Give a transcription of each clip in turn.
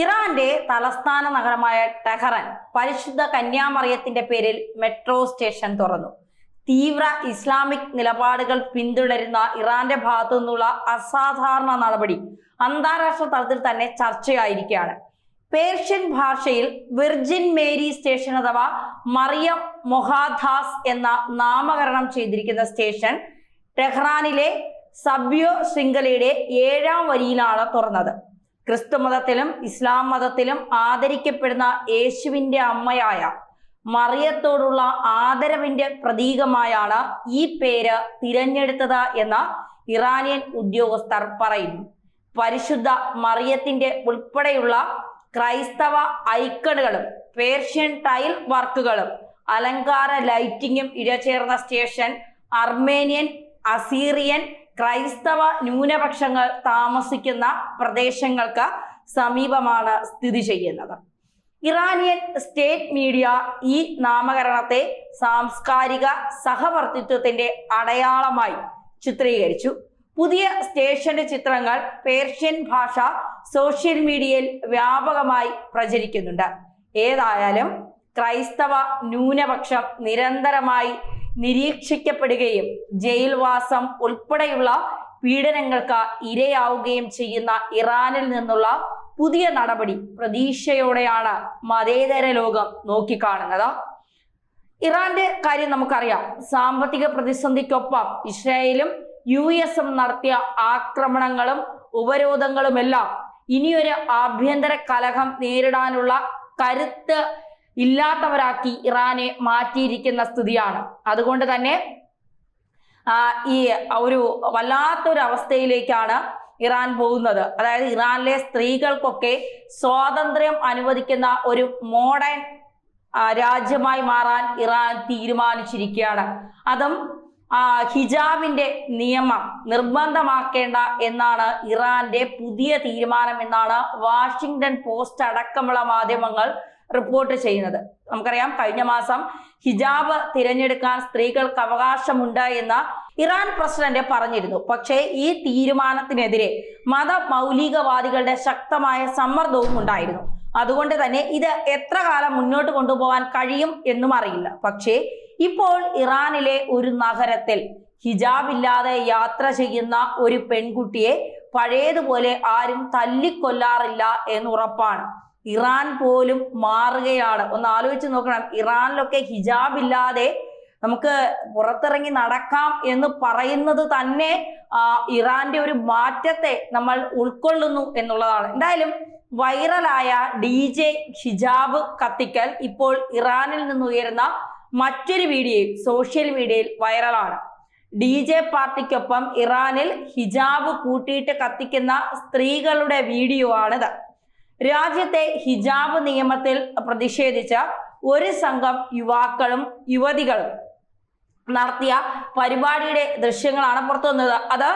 ഇറാന്റെ തലസ്ഥാന നഗരമായ ടെഹറൻ പരിശുദ്ധ കന്യാമറിയത്തിന്റെ പേരിൽ മെട്രോ സ്റ്റേഷൻ തുറന്നു. തീവ്ര ഇസ്ലാമിക് നിലപാടുകൾ പിന്തുടരുന്ന ഇറാന്റെ ഭാഗത്തു നിന്നുള്ള അസാധാരണ നടപടി അന്താരാഷ്ട്ര തലത്തിൽ തന്നെ ചർച്ചയായിരിക്കുകയാണ്. പേർഷ്യൻ ഭാഷയിൽ വിർജിൻ മേരി സ്റ്റേഷൻ അഥവാ മറിയം മൊഹാദാസ് എന്ന നാമകരണം ചെയ്തിരിക്കുന്ന സ്റ്റേഷൻ ടെഹ്റാനിലെ സബ്യോ ശൃംഖലയുടെ ഏഴാം വരിയിലാണ് തുറന്നത്. ക്രിസ്തു മതത്തിലും ഇസ്ലാം മതത്തിലും ആദരിക്കപ്പെടുന്ന യേശുവിന്റെ അമ്മയായ മറിയത്തോടുള്ള ആദരവിന്റെ പ്രതീകമായാണ് ഈ പേര് തിരഞ്ഞെടുത്തത് എന്ന് ഇറാനിയൻ ഉദ്യോഗസ്ഥർ പറയുന്നു. പരിശുദ്ധ മറിയത്തിന്റെ ഉൾപ്പെടെയുള്ള ക്രൈസ്തവ ഐക്കണുകളും പേർഷ്യൻ ടൈൽ വർക്കുകളും അലങ്കാര ലൈറ്റിങ്ങും ഇഴചേർന്ന സ്റ്റേഷൻ അർമേനിയൻ അസീറിയൻ ക്രൈസ്തവ ന്യൂനപക്ഷങ്ങൾ താമസിക്കുന്ന പ്രദേശങ്ങൾക്ക് സമീപമാണ് സ്ഥിതി ചെയ്യുന്നത്. ഇറാനിയൻ സ്റ്റേറ്റ് മീഡിയ ഈ നാമകരണത്തെ സാംസ്കാരിക സഹവർത്തിത്വത്തിന്റെ അടയാളമായി ചിത്രീകരിച്ചു. പുതിയ സ്റ്റേഷന്റെ ചിത്രങ്ങൾ പേർഷ്യൻ ഭാഷ സോഷ്യൽ മീഡിയയിൽ വ്യാപകമായി പ്രചരിക്കുന്നുണ്ട്. ഏതായാലും ക്രൈസ്തവ ന്യൂനപക്ഷം നിരന്തരമായി നിരീക്ഷിക്കപ്പെടുകയും ജയിൽവാസം ഉൾപ്പെടെയുള്ള പീഡനങ്ങൾക്ക് ഇരയാവുകയും ചെയ്യുന്ന ഇറാനിൽ നിന്നുള്ള പുതിയ നടപടി പ്രതീക്ഷയോടെയാണ് മതേതര ലോകം നോക്കിക്കാണുന്നത്. ഇറാന്റെ കാര്യം നമുക്കറിയാം. സാമ്പത്തിക പ്രതിസന്ധിക്കൊപ്പം ഇസ്രായേലും യു എസും നടത്തിയ ആക്രമണങ്ങളും ഉപരോധങ്ങളുമെല്ലാം ഇനിയൊരു ആഭ്യന്തര കലഹം നേരിടാനുള്ള കരുത്ത് ഇല്ലാത്തവരാക്കി ഇറാനെ മാറ്റിയിരിക്കുന്ന സ്ഥിതിയാണ്. അതുകൊണ്ട് തന്നെ ഈ ഒരു വല്ലാത്തൊരു അവസ്ഥയിലേക്കാണ് ഇറാൻ പോകുന്നത്. അതായത് ഇറാനിലെ സ്ത്രീകൾക്കൊക്കെ സ്വാതന്ത്ര്യം അനുവദിക്കുന്ന ഒരു മോഡേൺ രാജ്യമായി മാറാൻ ഇറാൻ തീരുമാനിച്ചിരിക്കുകയാണ്. അതും ഹിജാബിന്റെ നിയമം നിർബന്ധമാക്കേണ്ട എന്നാണ് ഇറാന്റെ പുതിയ തീരുമാനം എന്നാണ് വാഷിങ്ടൺ പോസ്റ്റ് അടക്കമുള്ള മാധ്യമങ്ങൾ റിപ്പോർട്ട് ചെയ്യുന്നത്. നമുക്കറിയാം കഴിഞ്ഞ മാസം ഹിജാബ് തിരഞ്ഞെടുക്കാൻ സ്ത്രീകൾക്ക് അവകാശമുണ്ട് എന്ന് ഇറാൻ പ്രസിഡന്റ് പറഞ്ഞിരുന്നു. പക്ഷേ ഈ തീരുമാനത്തിനെതിരെ മത മൗലികവാദികളുടെ ശക്തമായ സമ്മർദ്ദവും ഉണ്ടായിരുന്നു. അതുകൊണ്ട് തന്നെ ഇത് എത്ര കാലം മുന്നോട്ട് കൊണ്ടുപോകാൻ കഴിയും എന്നും അറിയില്ല. പക്ഷേ ഇപ്പോൾ ഇറാനിലെ ഒരു നഗരത്തിൽ ഹിജാബ് ഇല്ലാതെ യാത്ര ചെയ്യുന്ന ഒരു പെൺകുട്ടിയെ പഴയതുപോലെ ആരും തല്ലിക്കൊല്ലാറില്ല എന്ന് ഉറപ്പാണ് ഇറാൻ പോലും മാറുകയാണ്. ഒന്ന് ആലോചിച്ച് നോക്കണം. ഇറാനിലൊക്കെ ഹിജാബ് ഇല്ലാതെ നമുക്ക് പുറത്തിറങ്ങി നടക്കാം എന്ന് പറയുന്നത് തന്നെ ഇറാന്റെ ഒരു മാറ്റത്തെ നമ്മൾ ഉൾക്കൊള്ളുന്നു എന്നുള്ളതാണ്. എന്തായാലും വൈറലായ ഡി ജെ ഹിജാബ് കത്തിക്കൽ ഇപ്പോൾ ഇറാനിൽ നിന്ന് ഉയരുന്ന മറ്റൊരു വീഡിയോയും സോഷ്യൽ മീഡിയയിൽ വൈറലാണ്. ഡി ജെ പാർട്ടിക്കൊപ്പം ഇറാനിൽ ഹിജാബ് കൂട്ടിയിട്ട് കത്തിക്കുന്ന സ്ത്രീകളുടെ വീഡിയോ ആണിത് രാജ്യത്തെ ഹിജാബ് നിയമത്തിൽ പ്രതിഷേധിച്ച ഒരു സംഘം യുവാക്കളും യുവതികളും നടത്തിയ പരിപാടിയുടെ ദൃശ്യങ്ങളാണ് പുറത്തു വന്നത്. അത്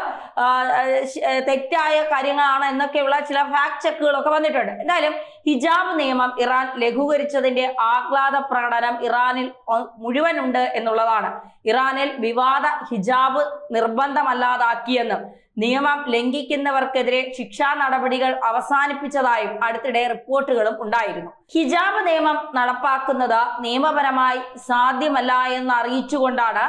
തെറ്റായ കാര്യങ്ങളാണ് എന്നൊക്കെയുള്ള ചില ഫാക്ട് ചെക്കുകളൊക്കെ വന്നിട്ടുണ്ട്. എന്തായാലും ഹിജാബ് നിയമം ഇറാൻ ലഘൂകരിച്ചതിന്റെ ആഹ്ലാദ പ്രകടനം ഇറാനിൽ മുഴുവനുണ്ട് എന്നുള്ളതാണ്. ഇറാനിൽ വിവാദ ഹിജാബ് നിർബന്ധമല്ലാതാക്കിയെന്നും. നിയമം ലംഘിക്കുന്നവർക്കെതിരെ ശിക്ഷാ നടപടികൾ അവസാനിപ്പിച്ചതായും അടുത്തിടെ റിപ്പോർട്ടുകളും ഉണ്ടായിരുന്നു. ഹിജാബ് നിയമം നടപ്പാക്കുന്നത് നിയമപരമായി സാധ്യമല്ല എന്ന് അറിയിച്ചുകൊണ്ടാണ്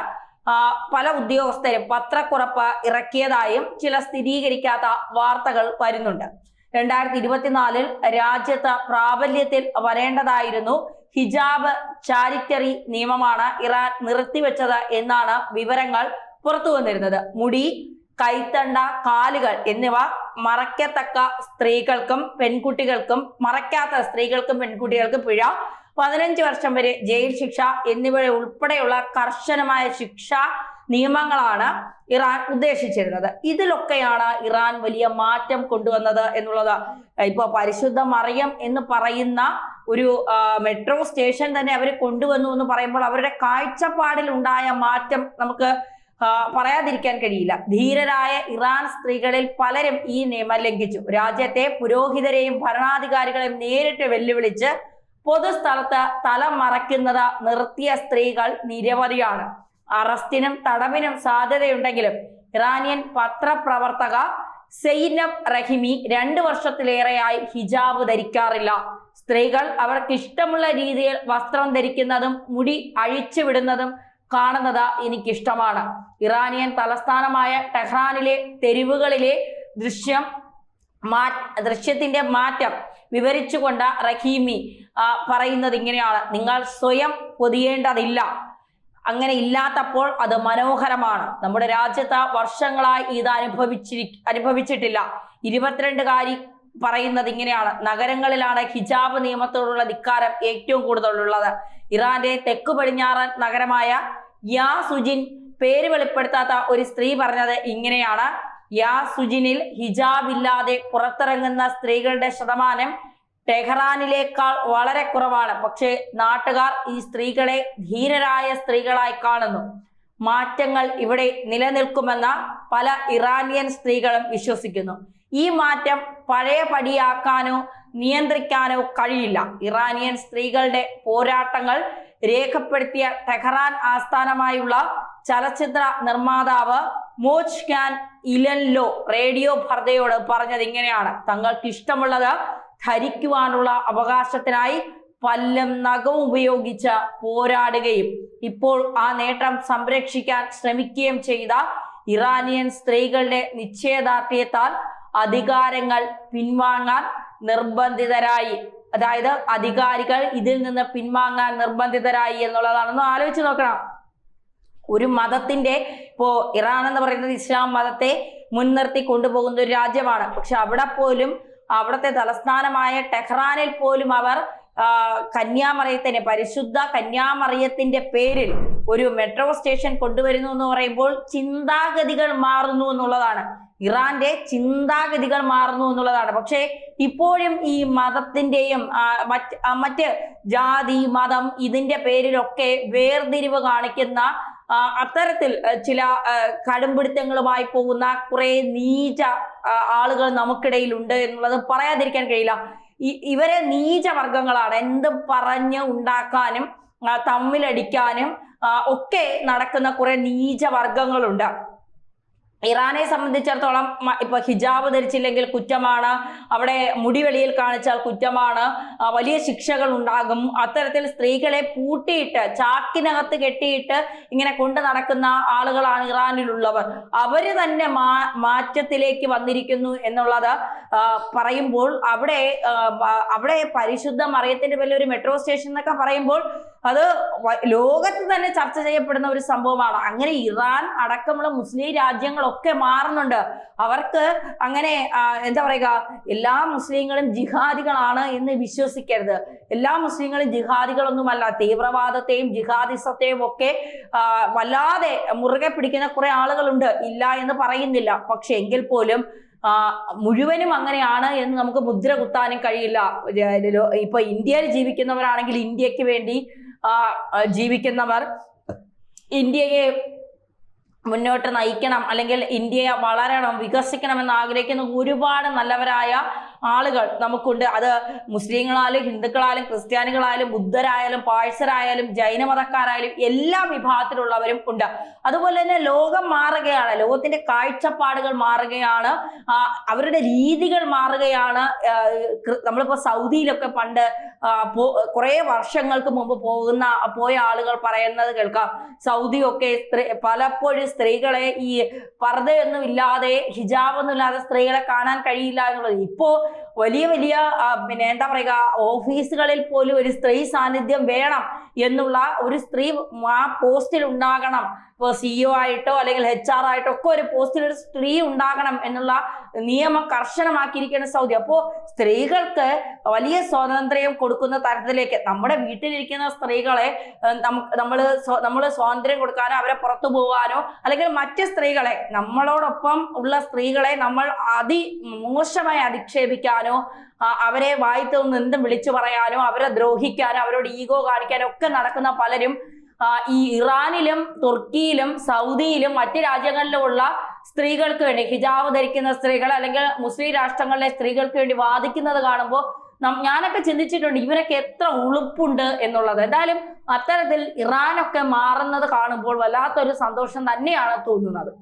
പല ഉദ്യോഗസ്ഥരും പത്രക്കുറപ്പ് ഇറക്കിയതായും ചില സ്ഥിരീകരിക്കാത്ത വാർത്തകൾ വരുന്നുണ്ട്. രണ്ടായിരത്തി ഇരുപത്തിനാലിൽ രാജ്യത്ത് പ്രാബല്യത്തിൽ വരേണ്ടതായിരുന്നു ഹിജാബ് ചാരിറ്ററി നിയമമാണ് ഇറാൻ നിർത്തിവെച്ചത് എന്നാണ് വിവരങ്ങൾ പുറത്തു വന്നിരുന്നത്. മുടി കൈത്തണ്ട കാലുകൾ എന്നിവ മറയ്ക്കത്തക്ക സ്ത്രീകൾക്കും പെൺകുട്ടികൾക്കും മറയ്ക്കാത്ത സ്ത്രീകൾക്കും പെൺകുട്ടികൾക്കും പിഴ പതിനഞ്ച് വർഷം വരെ ജയിൽ ശിക്ഷ എന്നിവ ഉൾപ്പെടെയുള്ള കർശനമായ ശിക്ഷ നിയമങ്ങളാണ് ഇറാൻ ഉദ്ദേശിച്ചിരുന്നത്. ഇതിലൊക്കെയാണ് ഇറാൻ വലിയ മാറ്റം കൊണ്ടുവന്നത് എന്നുള്ളത്. ഇപ്പൊ പരിശുദ്ധ മറിയം എന്ന് പറയുന്ന ഒരു മെട്രോ സ്റ്റേഷൻ തന്നെ അവർ കൊണ്ടുവന്നു എന്ന് പറയുമ്പോൾ അവരുടെ കാഴ്ചപ്പാടിൽ ഉണ്ടായ മാറ്റം നമുക്ക് പറയാതിരിക്കാൻ കഴിയില്ല. ധീരരായ ഇറാൻ സ്ത്രീകളിൽ പലരും ഈ നിയമം ലംഘിച്ചു. രാജ്യത്തെ പുരോഹിതരെയും ഭരണാധികാരികളെയും നേരിട്ട് വെല്ലുവിളിച്ച് പൊതുസ്ഥലത്ത് തല മറയ്ക്കുന്നത് നിർത്തിയ സ്ത്രീകൾ നിരവധിയാണ്. അറസ്റ്റിനും തടവിനും സാധ്യതയുണ്ടെങ്കിലും ഇറാനിയൻ പത്രപ്രവർത്തക സെയ്നബ് റഹിമി രണ്ട് വർഷത്തിലേറെയായി ഹിജാബ് ധരിക്കാറില്ല. സ്ത്രീകൾ അവർക്ക് ഇഷ്ടമുള്ള രീതിയിൽ വസ്ത്രം ധരിക്കുന്നതും മുടി അഴിച്ചുവിടുന്നതും കാണുന്നത് എനിക്കിഷ്ടമാണ്. ഇറാനിയൻ തലസ്ഥാനമായ ടെഹ്റാനിലെ തെരുവുകളിലെ ദൃശ്യം മാ ദൃശ്യത്തിന്റെ മാറ്റം വിവരിച്ചുകൊണ്ട് റഹീമി പറയുന്നത് ഇങ്ങനെയാണ്. നിങ്ങൾ സ്വയം പൊതിയേണ്ടതില്ല. അങ്ങനെ ഇല്ലാത്തപ്പോൾ അത് മനോഹരമാണ്. നമ്മുടെ രാജ്യത്ത് വർഷങ്ങളായി ഇത് അനുഭവിച്ചിരി അനുഭവിച്ചിട്ടില്ല. ഇരുപത്തിരണ്ടുകാരി പറയുന്നത് ഇങ്ങനെയാണ്. നഗരങ്ങളിലാണ് ഹിജാബ് നിയമത്തോടുള്ള ധിക്കാരം ഏറ്റവും കൂടുതലുള്ളത്. ഇറാന്റെ തെക്ക് പടിഞ്ഞാറൻ നഗരമായ യാ സുജിൻ പേര് വെളിപ്പെടുത്താത്ത ഒരു സ്ത്രീ പറഞ്ഞത് ഇങ്ങനെയാണ്. യാ സുജിനിൽ ഹിജാബ് ഇല്ലാതെ പുറത്തിറങ്ങുന്ന സ്ത്രീകളുടെ ശതമാനം ടെഹ്റാനിലേക്കാൾ വളരെ കുറവാണ്. പക്ഷേ നാട്ടുകാർ ഈ സ്ത്രീകളെ ധീരരായ സ്ത്രീകളായി കാണുന്നു. മാറ്റങ്ങൾ ഇവിടെ നിലനിൽക്കുമെന്ന പല ഇറാനിയൻ സ്ത്രീകളും വിശ്വസിക്കുന്നു. ഈ മാറ്റം പഴയ പടിയാക്കാനോ നിയന്ത്രിക്കാനോ കഴിയില്ല. ഇറാനിയൻ സ്ത്രീകളുടെ പോരാട്ടങ്ങൾ രേഖപ്പെടുത്തിയ ടെഹ്റാൻ ആസ്ഥാനമായുള്ള ചലച്ചിത്ര നിർമ്മാതാവ് മോജ് ഖാൻ ഇലൻലോ റേഡിയോ ഭർദയോട് പറഞ്ഞത് ഇങ്ങനെയാണ്. തങ്ങൾക്ക് ഇഷ്ടമുള്ളത് ധരിക്കുവാനുള്ള അവകാശത്തിനായി പല്ലും നഖവും ഉപയോഗിച്ച് പോരാടുകയും ഇപ്പോൾ ആ നേട്ടം സംരക്ഷിക്കാൻ ശ്രമിക്കുകയും ചെയ്ത ഇറാനിയൻ സ്ത്രീകളുടെ നിശ്ചയദാർഢ്യത്താൽ അധികാരങ്ങൾ പിൻവാങ്ങാൻ നിർബന്ധിതരായി. അതായത് അധികാരികൾ ഇതിൽ നിന്ന് പിൻവാങ്ങാൻ നിർബന്ധിതരായി എന്നുള്ളതാണെന്ന് ആലോചിച്ച് നോക്കണം. ഒരു മതത്തിന്റെ ഇപ്പോ ഇറാൻ എന്ന് പറയുന്നത് ഇസ്ലാം മതത്തെ മുൻനിർത്തി കൊണ്ടുപോകുന്ന ഒരു രാജ്യമാണ്. പക്ഷെ അവിടെ പോലും അവിടുത്തെ തലസ്ഥാനമായ ടെഹ്റാനിൽ പോലും അവർ കന്യാമറിയത്തിന് പരിശുദ്ധ കന്യാമറിയത്തിന്റെ പേരിൽ ഒരു മെട്രോ സ്റ്റേഷൻ കൊണ്ടുവരുന്നു എന്ന് പറയുമ്പോൾ ചിന്താഗതികൾ മാറുന്നു എന്നുള്ളതാണ്. ഇറാന്റെ ചിന്താഗതികൾ മാറുന്നു എന്നുള്ളതാണ്. പക്ഷേ ഇപ്പോഴും ഈ മതത്തിന്റെയും മറ്റ് മറ്റ് ജാതി മതം ഇതിന്റെ പേരിലൊക്കെ വേർതിരിവ് കാണിക്കുന്ന അത്തരത്തിൽ ചില കടുംപിടുത്തങ്ങളുമായി പോകുന്ന കുറെ നീച ആളുകൾ നമുക്കിടയിലുണ്ട് എന്നുള്ളത് പറയാതിരിക്കാൻ കഴിയില്ല. ഇവരെ നീചവർഗങ്ങളാണ്. എന്ത് പറഞ്ഞ് ഉണ്ടാക്കാനും തമ്മിലടിക്കാനും ഒക്കെ നടക്കുന്ന കുറെ നീചവർഗങ്ങളുണ്ട്. ഇറാനെ സംബന്ധിച്ചിടത്തോളം ഇപ്പൊ ഹിജാബ് ധരിച്ചില്ലെങ്കിൽ കുറ്റമാണ്. അവിടെ മുടി വെളിയിൽ കാണിച്ചാൽ കുറ്റമാണ്. വലിയ ശിക്ഷകൾ ഉണ്ടാകും. അത്തരത്തിൽ സ്ത്രീകളെ പൂട്ടിയിട്ട് ചാക്കിനകത്ത് കെട്ടിയിട്ട് ഇങ്ങനെ കൊണ്ട് നടക്കുന്ന ആളുകളാണ് ഇറാനിലുള്ളവർ. അവർ തന്നെ മാറ്റത്തിലേക്ക് വന്നിരിക്കുന്നു എന്നുള്ളത് പറയുമ്പോൾ അവിടെ അവിടെ പരിശുദ്ധ മറിയത്തിന്റെ ഒരു മെട്രോ സ്റ്റേഷൻ എന്നൊക്കെ പറയുമ്പോൾ അത് ലോകത്ത് തന്നെ ചർച്ച ചെയ്യപ്പെടുന്ന ഒരു സംഭവമാണ്. അങ്ങനെ ഇറാൻ അടക്കമുള്ള മുസ്ലിം രാജ്യങ്ങളൊക്കെ മാറുന്നുണ്ട്. അവർക്ക് അങ്ങനെ എന്താ പറയുക എല്ലാ മുസ്ലിങ്ങളും ജിഹാദികളാണ് എന്ന് വിശ്വസിക്കരുത്. എല്ലാ മുസ്ലിങ്ങളും ജിഹാദികളൊന്നുമല്ല. തീവ്രവാദത്തെയും ജിഹാദിസത്തെയും ഒക്കെ വല്ലാതെ മുറുകെ പിടിക്കുന്ന കുറെ ആളുകളുണ്ട്. ഇല്ല എന്ന് പറയുന്നില്ല. പക്ഷെ എങ്കിൽ പോലും മുഴുവനും അങ്ങനെയാണ് എന്ന് നമുക്ക് മുദ്ര കുത്താനും കഴിയില്ല. ഇപ്പൊ ഇന്ത്യയിൽ ജീവിക്കുന്നവരാണെങ്കിൽ ഇന്ത്യയ്ക്ക് വേണ്ടി ജീവിക്കുന്നവർ ഇന്ത്യയെ മുന്നോട്ട് നയിക്കണം അല്ലെങ്കിൽ ഇന്ത്യയെ വളരണം വികസിക്കണം എന്ന് ആഗ്രഹിക്കുന്ന ഒരുപാട് നല്ലവരായ ആളുകൾ നമുക്കുണ്ട്. അത് മുസ്ലിങ്ങളായാലും ഹിന്ദുക്കളായാലും ക്രിസ്ത്യാനികളായാലും ബുദ്ധരായാലും പാഴ്സരായാലും ജൈനമതക്കാരായാലും എല്ലാ വിഭാഗത്തിലുള്ളവരും ഉണ്ട്. അതുപോലെ തന്നെ ലോകം മാറുകയാണ്. ലോകത്തിന്റെ കാഴ്ചപ്പാടുകൾ മാറുകയാണ്. അവരുടെ രീതികൾ മാറുകയാണ്. നമ്മളിപ്പോ സൗദിയിലൊക്കെ പണ്ട് കുറെ കുറേ വർഷങ്ങൾക്ക് മുമ്പ് പോകുന്ന പോയ ആളുകൾ പറയുന്നത് കേൾക്കാം. സൗദിയൊക്കെ സ്ത്രീ പലപ്പോഴും സ്ത്രീകളെ ഈ പർദ്ദയൊന്നും ഇല്ലാതെ ഹിജാബൊന്നും ഇല്ലാതെ സ്ത്രീകളെ കാണാൻ കഴിയില്ല എന്നുള്ളത്. ഇപ്പോ വലിയ വലിയ പിന്നെ എന്താ പറയുക ഓഫീസുകളിൽ പോലും ഒരു സ്ത്രീ സാന്നിധ്യം വേണം. എന്നുള്ള ഒരു സ്ത്രീ ആ പോസ്റ്റിൽ ഉണ്ടാകണം. ഇപ്പോൾ സിഇഒ ആയിട്ടോ അല്ലെങ്കിൽ എച്ച് ആർ ആയിട്ടോ ഒക്കെ ഒരു പോസ്റ്റിൽ ഒരു സ്ത്രീ ഉണ്ടാകണം എന്നുള്ള നിയമം കർശനമാക്കിയിരിക്കുന്ന സൗദി. അപ്പോൾ സ്ത്രീകൾക്ക് വലിയ സ്വാതന്ത്ര്യം കൊടുക്കുന്ന തരത്തിലേക്ക് നമ്മുടെ വീട്ടിലിരിക്കുന്ന സ്ത്രീകളെ നമ്മൾ നമ്മൾ സ്വാതന്ത്ര്യം കൊടുക്കാനോ അവരെ പുറത്തു പോകാനോ അല്ലെങ്കിൽ മറ്റ് സ്ത്രീകളെ നമ്മളോടൊപ്പം ഉള്ള സ്ത്രീകളെ നമ്മൾ അതി മോശമായി അധിക്ഷേപിക്കാനോ അവരെ വായിത്ത് നിന്ന് എന്തും വിളിച്ചു പറയാനോ അവരെ ദ്രോഹിക്കാനോ അവരോട് ഈഗോ കാണിക്കാനോ ഒക്കെ നടക്കുന്ന പലരും ഈ ഇറാനിലും തുർക്കിയിലും സൗദിയിലും മറ്റ് രാജ്യങ്ങളിലുമുള്ള സ്ത്രീകൾക്ക് വേണ്ടി ഹിജാബ് ധരിക്കുന്ന സ്ത്രീകൾ അല്ലെങ്കിൽ മുസ്ലിം രാഷ്ട്രങ്ങളിലെ സ്ത്രീകൾക്ക് വേണ്ടി വാദിക്കുന്നത് കാണുമ്പോൾ ഞാനൊക്കെ ചിന്തിച്ചിട്ടുണ്ട് ഇവരൊക്കെ എത്ര ഉളുപ്പുണ്ട് എന്നുള്ളത്. എന്തായാലും അത്തരത്തിൽ ഇറാനൊക്കെ മാറുന്നത് കാണുമ്പോൾ വല്ലാത്തൊരു സന്തോഷം തന്നെയാണ് തോന്നുന്നത്.